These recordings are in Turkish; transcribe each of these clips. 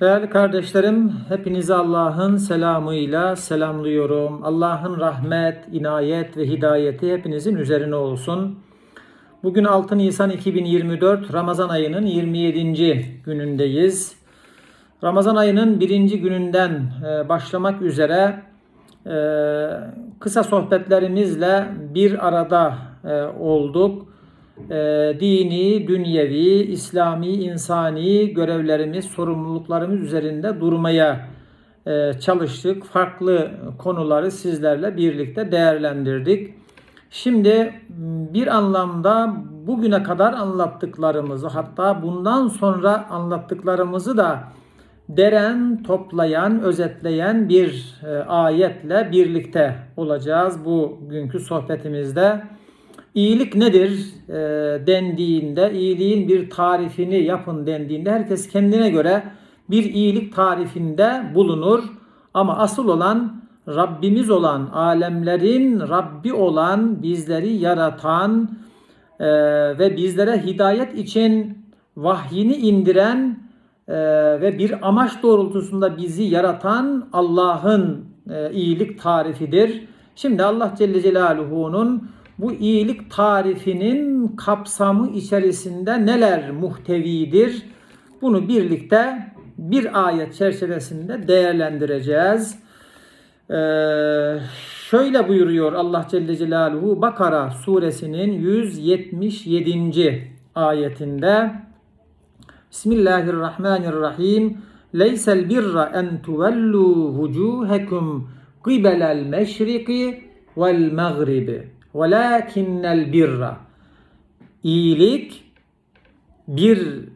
Değerli kardeşlerim, hepinizi Allah'ın selamıyla selamlıyorum. Allah'ın rahmet, inayet ve hidayeti hepinizin üzerine olsun. Bugün 6 Nisan 2024 Ramazan ayının 27. günündeyiz. Ramazan ayının birinci gününden e, başlamak üzere e, kısa sohbetlerimizle bir arada e, olduk. E, dini, dünyevi, İslami, insani görevlerimiz, sorumluluklarımız üzerinde durmaya e, çalıştık. Farklı konuları sizlerle birlikte değerlendirdik. Şimdi bir anlamda bugüne kadar anlattıklarımızı hatta bundan sonra anlattıklarımızı da deren, toplayan, özetleyen bir e, ayetle birlikte olacağız bugünkü sohbetimizde. İyilik nedir e, dendiğinde, iyiliğin bir tarifini yapın dendiğinde herkes kendine göre bir iyilik tarifinde bulunur. Ama asıl olan Rabbimiz olan, alemlerin Rabbi olan, bizleri yaratan e, ve bizlere hidayet için vahyini indiren e, ve bir amaç doğrultusunda bizi yaratan Allah'ın e, iyilik tarifidir. Şimdi Allah Celle Celaluhu'nun bu iyilik tarifinin kapsamı içerisinde neler muhtevidir? Bunu birlikte bir ayet çerçevesinde değerlendireceğiz. Ee, şöyle buyuruyor Allah Celle Celaluhu Bakara suresinin 177. ayetinde Bismillahirrahmanirrahim Leysel birra en tuvellu vucuhekum qibelel meşriki vel mağribi velakinnel birra iyilik bir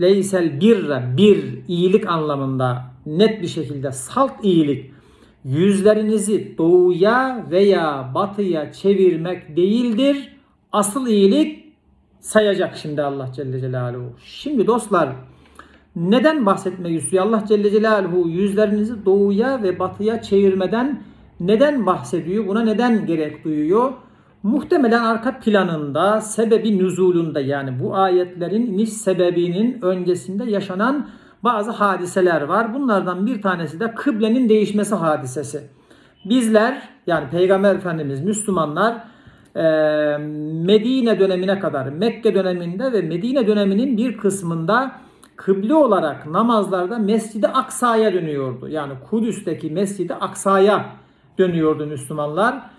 leysel birra bir iyilik anlamında net bir şekilde salt iyilik yüzlerinizi doğuya veya batıya çevirmek değildir. Asıl iyilik sayacak şimdi Allah Celle Celaluhu. Şimdi dostlar neden bahsetmek istiyor? Allah Celle Celaluhu yüzlerinizi doğuya ve batıya çevirmeden neden bahsediyor? Buna neden gerek duyuyor? Muhtemelen arka planında, sebebi nüzulunda yani bu ayetlerin iniş sebebinin öncesinde yaşanan bazı hadiseler var. Bunlardan bir tanesi de kıblenin değişmesi hadisesi. Bizler yani Peygamber Efendimiz Müslümanlar Medine dönemine kadar Mekke döneminde ve Medine döneminin bir kısmında kıble olarak namazlarda Mescid-i Aksa'ya dönüyordu. Yani Kudüs'teki Mescid-i Aksa'ya dönüyordu Müslümanlar.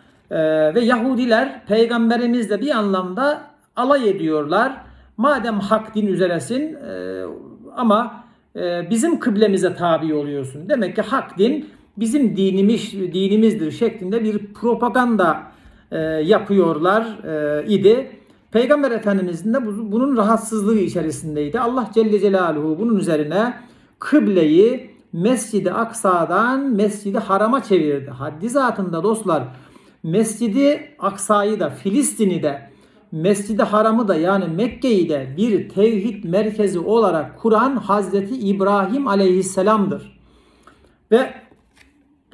ve Yahudiler peygamberimizle bir anlamda alay ediyorlar. Madem hak din üzeresin ama bizim kıblemize tabi oluyorsun. Demek ki hak din bizim dinimiz dinimizdir şeklinde bir propaganda e, yapıyorlar e, idi. Peygamber Efendimizin de bu, bunun rahatsızlığı içerisindeydi. Allah Celle Celaluhu bunun üzerine kıbleyi Mescid-i Aksa'dan Mescid-i Haram'a çevirdi. Haddi zatında dostlar Mescid-i Aksa'yı da Filistin'i de Mescid-i Haram'ı da yani Mekke'yi de bir tevhid merkezi olarak kuran Hazreti İbrahim Aleyhisselam'dır. Ve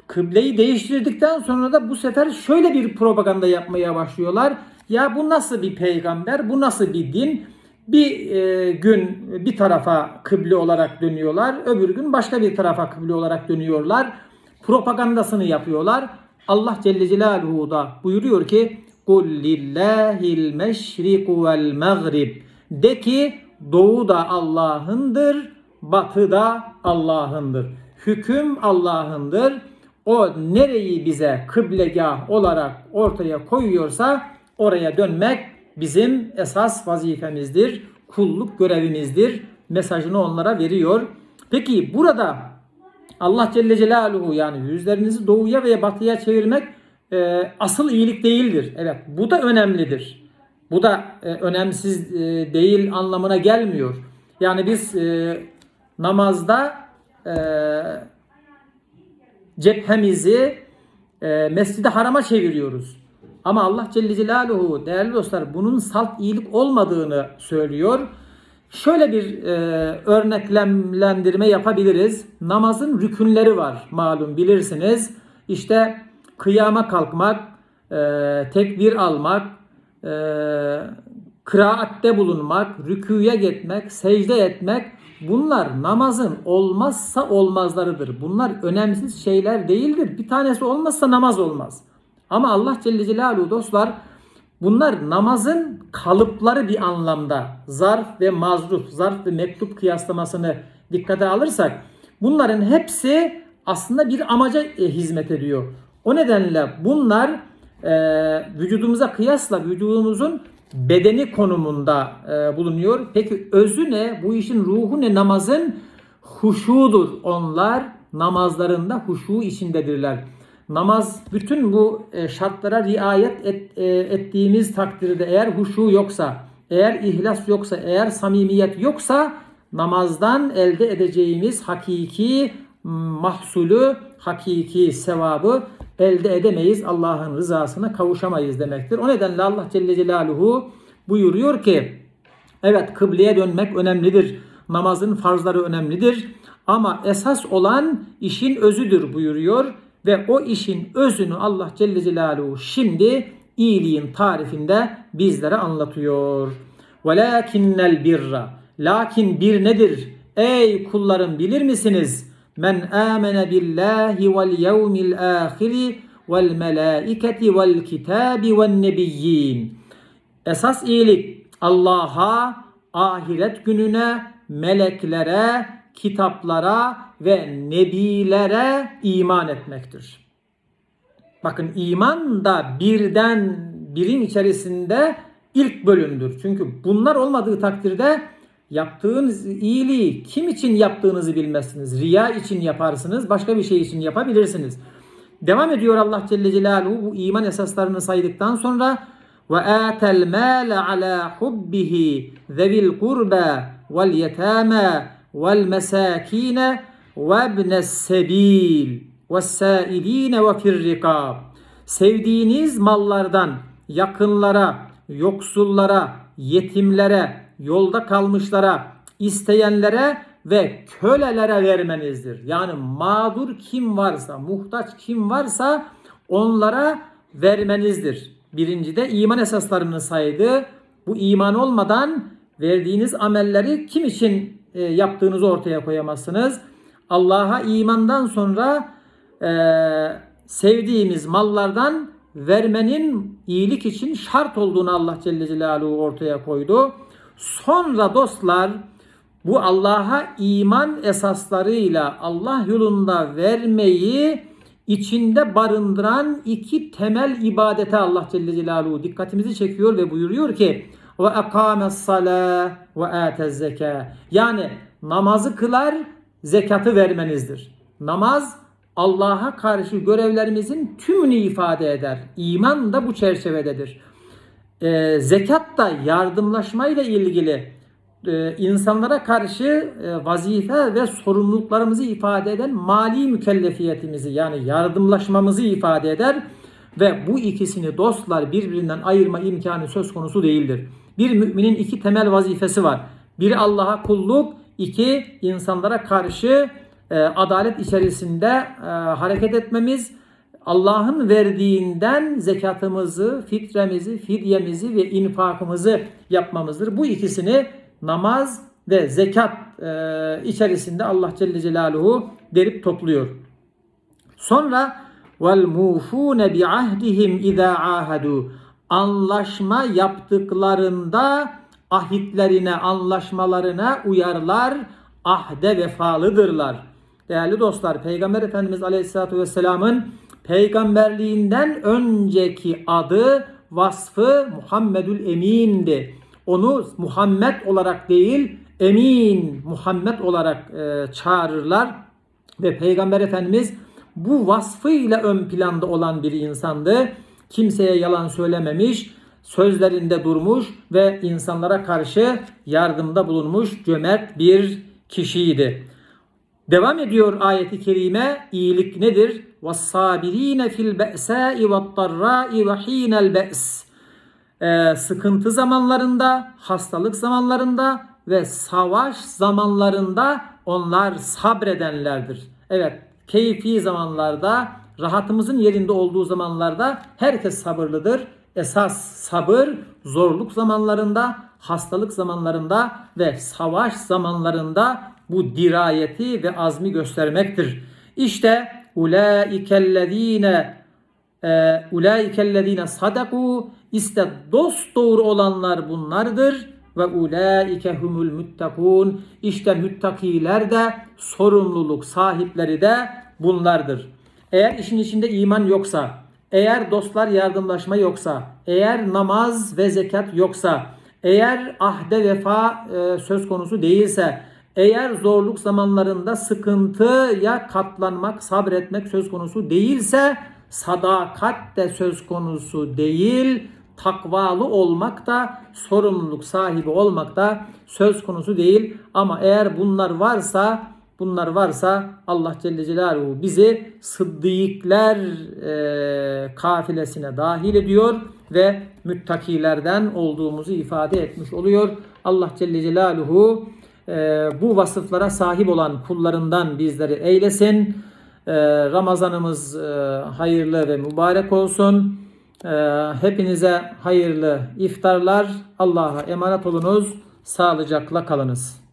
kıbleyi değiştirdikten sonra da bu sefer şöyle bir propaganda yapmaya başlıyorlar. Ya bu nasıl bir peygamber, bu nasıl bir din? Bir e, gün bir tarafa kıble olarak dönüyorlar, öbür gün başka bir tarafa kıble olarak dönüyorlar. Propagandasını yapıyorlar. Allah Celle Celaluhu da buyuruyor ki lillahil meşriku vel mağrib. De ki doğu da Allah'ındır, batı da Allah'ındır. Hüküm Allah'ındır. O nereyi bize kıblegah olarak ortaya koyuyorsa oraya dönmek bizim esas vazifemizdir. Kulluk görevimizdir. Mesajını onlara veriyor. Peki burada Allah Celle Celaluhu yani yüzlerinizi doğuya veya batıya çevirmek e, asıl iyilik değildir. Evet bu da önemlidir. Bu da e, önemsiz e, değil anlamına gelmiyor. Yani biz e, namazda e, cephemizi e, Mescid-i Haram'a çeviriyoruz. Ama Allah Celle Celaluhu değerli dostlar bunun salt iyilik olmadığını söylüyor. Şöyle bir e, örneklemlendirme yapabiliriz. Namazın rükünleri var malum bilirsiniz. İşte kıyama kalkmak, e, tekbir almak, e, kıraatte bulunmak, rüküye gitmek, secde etmek Bunlar namazın olmazsa olmazlarıdır. Bunlar önemsiz şeyler değildir. Bir tanesi olmazsa namaz olmaz. Ama Allah Celle Celaluhu dostlar bunlar namazın kalıpları bir anlamda. Zarf ve mazruf, zarf ve mektup kıyaslamasını dikkate alırsak bunların hepsi aslında bir amaca e, hizmet ediyor. O nedenle bunlar e, vücudumuza kıyasla vücudumuzun bedeni konumunda e, bulunuyor. Peki özü ne? Bu işin ruhu ne? Namazın huşudur. Onlar namazlarında huşu içindedirler. Namaz bütün bu e, şartlara riayet et, e, ettiğimiz takdirde eğer huşu yoksa, eğer ihlas yoksa, eğer samimiyet yoksa namazdan elde edeceğimiz hakiki mahsulü, hakiki sevabı elde edemeyiz. Allah'ın rızasına kavuşamayız demektir. O nedenle Allah Celle Celaluhu buyuruyor ki evet kıbleye dönmek önemlidir. Namazın farzları önemlidir. Ama esas olan işin özüdür buyuruyor. Ve o işin özünü Allah Celle Celaluhu şimdi iyiliğin tarifinde bizlere anlatıyor. Velakinnel birra. Lakin bir nedir? Ey kullarım bilir misiniz? Men amene billahi vel yevmil ahiri vel melaiketi vel kitabi vel nebiyyin. Esas iyilik Allah'a, ahiret gününe, meleklere, kitaplara ve nebilere iman etmektir. Bakın iman da birden birin içerisinde ilk bölümdür. Çünkü bunlar olmadığı takdirde yaptığınız iyiliği kim için yaptığınızı bilmezsiniz. Riya için yaparsınız, başka bir şey için yapabilirsiniz. Devam ediyor Allah Celle Celaluhu bu iman esaslarını saydıktan sonra ve atel mal ala hubbihi zevil kurba vel yetama vel mesakine ve ibnes sebil ve sailine ve firrikab. Sevdiğiniz mallardan yakınlara, yoksullara, yetimlere, yolda kalmışlara, isteyenlere ve kölelere vermenizdir. Yani mağdur kim varsa, muhtaç kim varsa onlara vermenizdir. Birinci de iman esaslarını saydı. Bu iman olmadan verdiğiniz amelleri kim için e, yaptığınızı ortaya koyamazsınız. Allah'a imandan sonra e, sevdiğimiz mallardan vermenin iyilik için şart olduğunu Allah Celle Celaluhu ortaya koydu. Sonra dostlar bu Allah'a iman esaslarıyla Allah yolunda vermeyi içinde barındıran iki temel ibadete Allah Celle Celaluhu dikkatimizi çekiyor ve buyuruyor ki ve akames sala ve atez zeka. Yani namazı kılar, zekatı vermenizdir. Namaz Allah'a karşı görevlerimizin tümünü ifade eder. İman da bu çerçevededir. Ee, zekat da yardımlaşmayla ilgili e, insanlara karşı e, vazife ve sorumluluklarımızı ifade eden mali mükellefiyetimizi yani yardımlaşmamızı ifade eder ve bu ikisini dostlar birbirinden ayırma imkanı söz konusu değildir. Bir müminin iki temel vazifesi var. Biri Allah'a kulluk, iki insanlara karşı e, adalet içerisinde e, hareket etmemiz, Allah'ın verdiğinden zekatımızı, fitremizi, fidyemizi ve infakımızı yapmamızdır. Bu ikisini namaz ve zekat e, içerisinde Allah Celle Celaluhu derip topluyor. Sonra vel mufune bi ahdihim iza ahadu anlaşma yaptıklarında ahitlerine, anlaşmalarına uyarlar, ahde vefalıdırlar. Değerli dostlar, Peygamber Efendimiz Aleyhisselatü Vesselam'ın peygamberliğinden önceki adı, vasfı Muhammedül Emin'di. Onu Muhammed olarak değil, Emin Muhammed olarak e, çağırırlar ve Peygamber Efendimiz bu vasfıyla ön planda olan bir insandı. Kimseye yalan söylememiş, sözlerinde durmuş ve insanlara karşı yardımda bulunmuş cömert bir kişiydi. Devam ediyor ayeti kerime iyilik nedir? وَالصَّابِر۪ينَ fil الْبَأْسَاءِ وَالضَّرَّاءِ وَح۪ينَ الْبَأْسِ ee, sıkıntı zamanlarında, hastalık zamanlarında ve savaş zamanlarında onlar sabredenlerdir. Evet, keyfi zamanlarda, rahatımızın yerinde olduğu zamanlarda herkes sabırlıdır. Esas sabır zorluk zamanlarında, hastalık zamanlarında ve savaş zamanlarında bu dirayeti ve azmi göstermektir. İşte ulaikellezine e, ulaikellezine sadaku işte dost doğru olanlar bunlardır ve ulaike humul muttakun işte müttakiler de sorumluluk sahipleri de bunlardır. Eğer işin içinde iman yoksa, eğer dostlar yardımlaşma yoksa, eğer namaz ve zekat yoksa, eğer ahde vefa e, söz konusu değilse, eğer zorluk zamanlarında sıkıntıya katlanmak, sabretmek söz konusu değilse, sadakat de söz konusu değil, takvalı olmak da, sorumluluk sahibi olmak da söz konusu değil. Ama eğer bunlar varsa, bunlar varsa Allah Celle Celaluhu bizi sıddıklar e, kafilesine dahil ediyor ve müttakilerden olduğumuzu ifade etmiş oluyor. Allah Celle Celaluhu e, bu vasıflara sahip olan kullarından bizleri eylesin. E, Ramazanımız e, hayırlı ve mübarek olsun. E, hepinize hayırlı iftarlar. Allah'a emanet olunuz. Sağlıcakla kalınız.